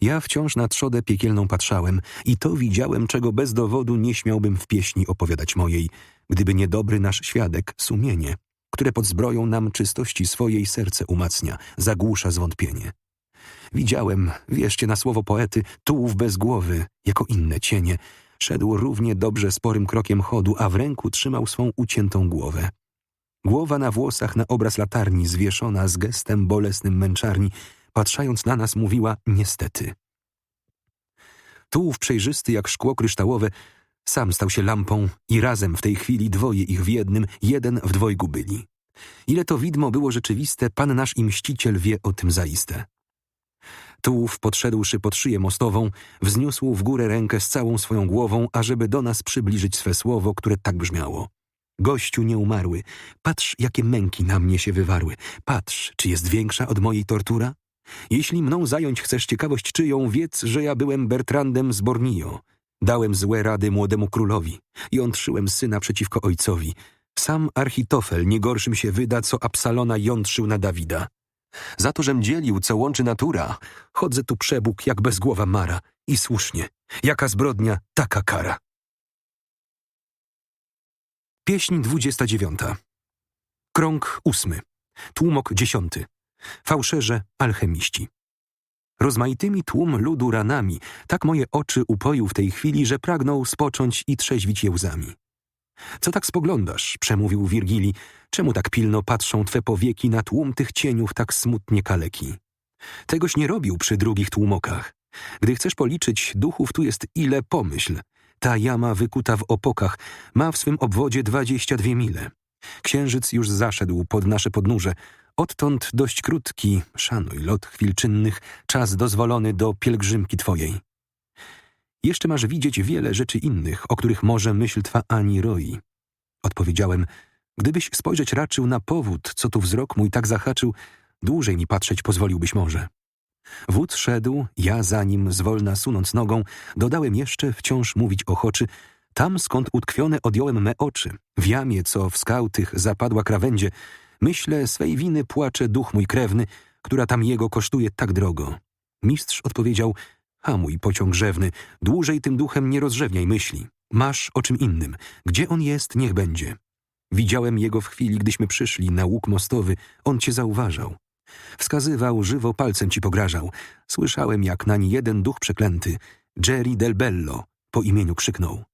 Ja wciąż na trzodę piekielną patrzałem i to widziałem, czego bez dowodu nie śmiałbym w pieśni opowiadać mojej, gdyby nie dobry nasz świadek, sumienie, które pod zbroją nam czystości swojej serce umacnia, zagłusza zwątpienie. Widziałem, wierzcie na słowo poety, tułów bez głowy, jako inne cienie, szedł równie dobrze sporym krokiem chodu, a w ręku trzymał swą uciętą głowę. Głowa na włosach na obraz latarni, zwieszona z gestem bolesnym męczarni, patrzając na nas mówiła niestety. Tułów przejrzysty jak szkło kryształowe sam stał się lampą i razem w tej chwili dwoje ich w jednym, jeden w dwojgu byli. Ile to widmo było rzeczywiste, Pan nasz i mściciel wie o tym zaiste. Tułów, podszedłszy pod szyję mostową, wzniósł w górę rękę z całą swoją głową, ażeby do nas przybliżyć swe słowo, które tak brzmiało. Gościu nieumarły, patrz, jakie męki na mnie się wywarły. Patrz, czy jest większa od mojej tortura? Jeśli mną zająć chcesz ciekawość czyją, wiedz, że ja byłem Bertrandem z Bornio. Dałem złe rady młodemu królowi. Jątrzyłem syna przeciwko ojcowi. Sam Architofel nie gorszym się wyda, co Absalona jątrzył na Dawida. Za to, żem dzielił, co łączy natura, chodzę tu przebóg jak bezgłowa mara. I słusznie. Jaka zbrodnia, taka kara. Pieśń dwudziesta dziewiąta. Krąg ósmy. Tłumok dziesiąty. Fałszerze alchemiści. Rozmaitymi tłum ludu ranami, tak moje oczy upoił w tej chwili, że pragnął spocząć i trzeźwić je łzami. Co tak spoglądasz, przemówił Wirgili, czemu tak pilno patrzą twe powieki na tłum tych cieniów tak smutnie kaleki? Tegoś nie robił przy drugich tłumokach. Gdy chcesz policzyć, duchów tu jest ile pomyśl. Ta jama wykuta w opokach ma w swym obwodzie dwadzieścia dwie mile. Księżyc już zaszedł pod nasze podnóże. Odtąd dość krótki, szanuj lot chwil czynnych, czas dozwolony do pielgrzymki twojej. Jeszcze masz widzieć wiele rzeczy innych, o których może myśl twa ani roi. Odpowiedziałem, gdybyś spojrzeć raczył na powód, co tu wzrok mój tak zahaczył, dłużej mi patrzeć pozwoliłbyś może. Wód szedł, ja za nim, zwolna sunąc nogą, dodałem jeszcze, wciąż mówić ochoczy, tam skąd utkwione odjąłem me oczy, w jamie, co w skał tych zapadła krawędzie, myślę, swej winy płacze duch mój krewny, która tam jego kosztuje tak drogo. Mistrz odpowiedział, hamuj pociąg rzewny, dłużej tym duchem nie rozrzewniaj myśli. Masz o czym innym. Gdzie on jest, niech będzie. Widziałem jego w chwili, gdyśmy przyszli na łuk mostowy, on cię zauważał. Wskazywał, żywo palcem ci pograżał. Słyszałem, jak nań jeden duch przeklęty, Jerry del Bello, po imieniu krzyknął.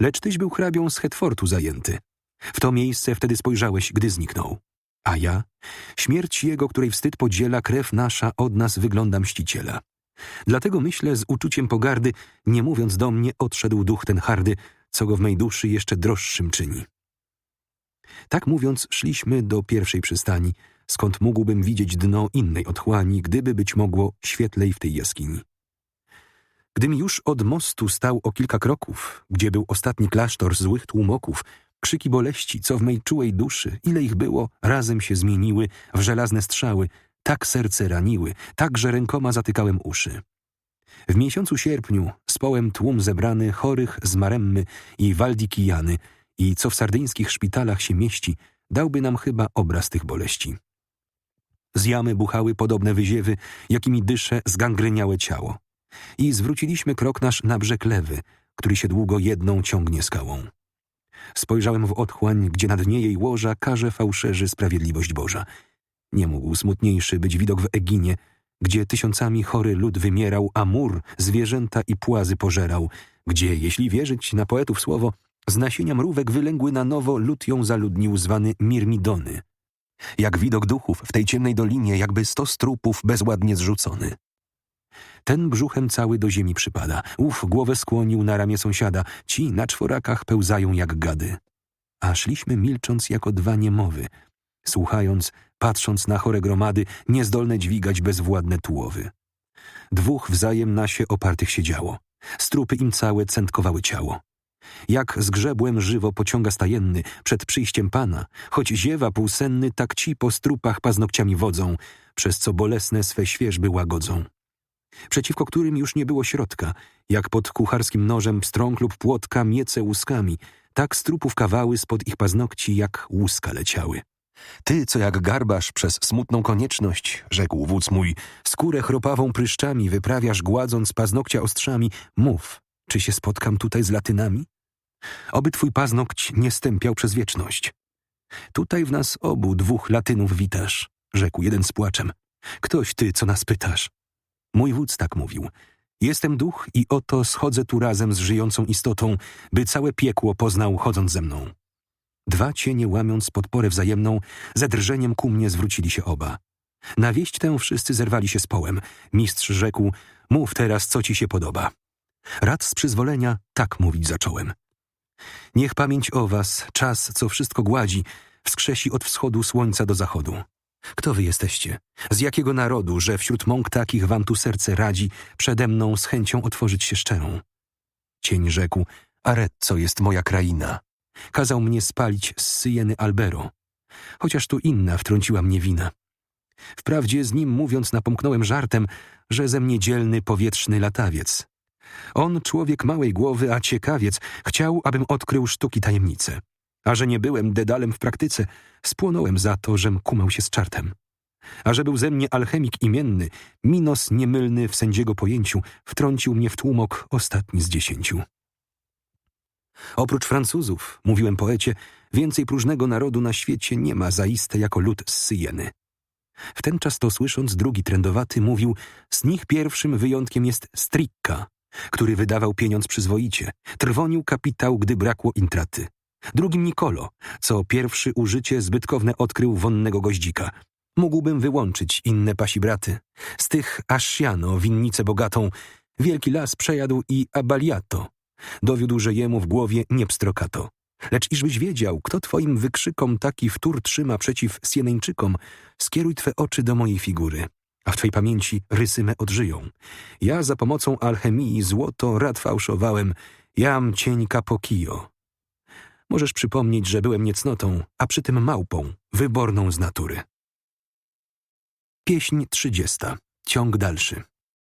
Lecz tyś był hrabią z Hetfortu zajęty. W to miejsce wtedy spojrzałeś, gdy zniknął. A ja? Śmierć jego, której wstyd podziela, krew nasza od nas wygląda mściciela. Dlatego myślę z uczuciem pogardy, nie mówiąc do mnie, odszedł duch ten hardy, co go w mej duszy jeszcze droższym czyni. Tak mówiąc, szliśmy do pierwszej przystani, skąd mógłbym widzieć dno innej otchłani, gdyby być mogło świetlej w tej jaskini. Gdym już od mostu stał o kilka kroków, gdzie był ostatni klasztor złych tłumoków, krzyki boleści, co w mej czułej duszy, ile ich było, razem się zmieniły w żelazne strzały, tak serce raniły, tak, że rękoma zatykałem uszy. W miesiącu sierpniu społem tłum zebrany chorych z Maremmy i Waldikijany i co w sardyńskich szpitalach się mieści, dałby nam chyba obraz tych boleści. Z jamy buchały podobne wyziewy, jakimi dysze zgangryniałe ciało. I zwróciliśmy krok nasz na brzeg lewy, który się długo jedną ciągnie skałą. Spojrzałem w otchłań, gdzie na dnie jej łoża karze fałszerzy sprawiedliwość Boża. Nie mógł smutniejszy być widok w Eginie, gdzie tysiącami chory lud wymierał, a mur zwierzęta i płazy pożerał, gdzie, jeśli wierzyć na poetów słowo, z nasienia mrówek wylęgły na nowo lud ją zaludnił zwany Mirmidony. Jak widok duchów w tej ciemnej dolinie, jakby sto strupów bezładnie zrzucony. Ten brzuchem cały do ziemi przypada, ów głowę skłonił na ramię sąsiada, ci na czworakach pełzają jak gady. A szliśmy milcząc jako dwa niemowy, słuchając, patrząc na chore gromady, niezdolne dźwigać bezwładne tułowy. Dwóch wzajem na się opartych siedziało. Strupy im całe centkowały ciało. Jak zgrzebłem żywo pociąga stajenny przed przyjściem pana, choć ziewa półsenny, tak ci po strupach paznokciami wodzą, przez co bolesne swe świeżby łagodzą. Przeciwko którym już nie było środka, jak pod kucharskim nożem pstrąg lub płotka miece łuskami, tak strupów kawały spod ich paznokci jak łuska leciały. Ty, co jak garbarz przez smutną konieczność, rzekł wódz mój, skórę chropawą pryszczami wyprawiasz gładząc paznokcia ostrzami, mów, czy się spotkam tutaj z latynami? Oby twój paznokć nie stępiał przez wieczność. Tutaj w nas obu dwóch latynów witasz, rzekł jeden z płaczem. Ktoś ty, co nas pytasz. Mój wódz tak mówił. Jestem duch i oto schodzę tu razem z żyjącą istotą, by całe piekło poznał chodząc ze mną. Dwa cienie łamiąc podporę wzajemną, ze drżeniem ku mnie zwrócili się oba. Na wieść tę wszyscy zerwali się z połem. Mistrz rzekł, mów teraz, co ci się podoba. Rad z przyzwolenia tak mówić zacząłem. Niech pamięć o was, czas, co wszystko gładzi, wskrzesi od wschodu słońca do zachodu. Kto wy jesteście? Z jakiego narodu, że wśród mąk takich wam tu serce radzi, przede mną z chęcią otworzyć się szczerą? Cień rzekł, Arezzo jest moja kraina. Kazał mnie spalić z Syjeny Albero. Chociaż tu inna wtrąciła mnie wina. Wprawdzie z nim mówiąc napomknąłem żartem, że ze mnie dzielny powietrzny latawiec. On, człowiek małej głowy, a ciekawiec, chciał, abym odkrył sztuki tajemnice. A że nie byłem dedalem w praktyce, spłonąłem za to, żem kumał się z czartem. A że był ze mnie alchemik imienny, Minos niemylny w sędziego pojęciu, wtrącił mnie w tłumok ostatni z dziesięciu. Oprócz Francuzów, mówiłem poecie, więcej próżnego narodu na świecie nie ma zaiste jako lud z Syjeny. W ten czas to słysząc, drugi trendowaty mówił, z nich pierwszym wyjątkiem jest Stricka, który wydawał pieniądz przyzwoicie, trwonił kapitał, gdy brakło intraty. Drugim Nikolo, co pierwszy użycie zbytkowne odkrył wonnego goździka. Mógłbym wyłączyć inne pasibraty. Z tych Asciano, winnicę bogatą, wielki las przejadł i Abaliato. Dowiódł, że jemu w głowie nie pstrokato. Lecz iżbyś wiedział, kto twoim wykrzykom taki wtór trzyma przeciw Sieneńczykom, skieruj twe oczy do mojej figury, a w twej pamięci rysy me odżyją. Ja za pomocą alchemii złoto rad fałszowałem, jam cień Capocchio. Możesz przypomnieć, że byłem niecnotą, a przy tym małpą, wyborną z natury. Pieśń trzydziesta. Ciąg dalszy.